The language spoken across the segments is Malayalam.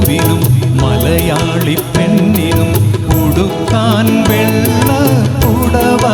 പൂവിനും മലയാളി പെണ്ണിനും ഉടുക്കാൻ വെള്ള പുടവ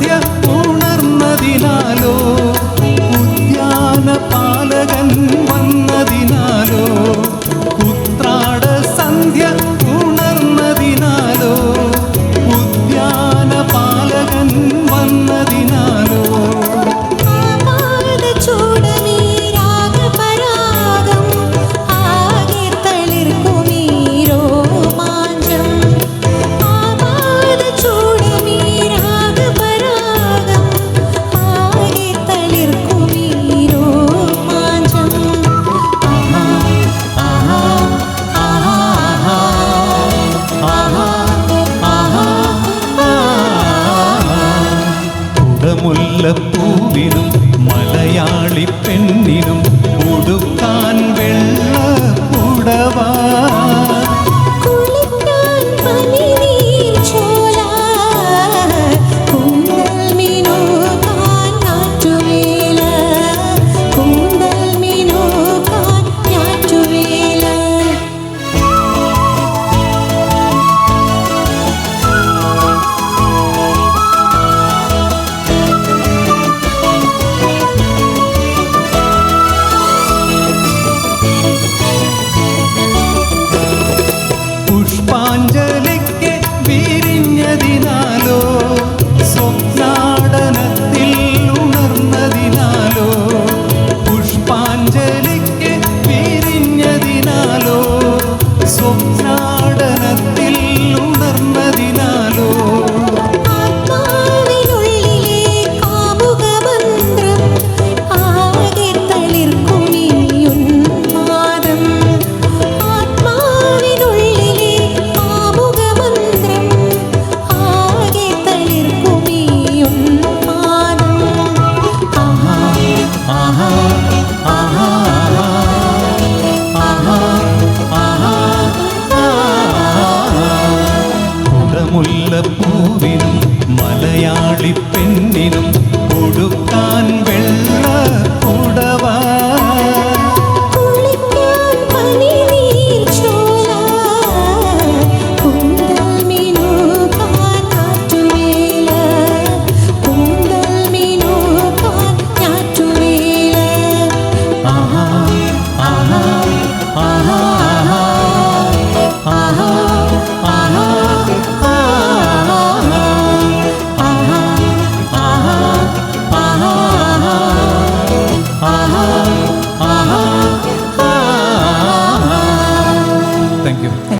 Tiếc മുല്ലപ്പൂവിനും മലയാളി പെണ്ണി எனினும்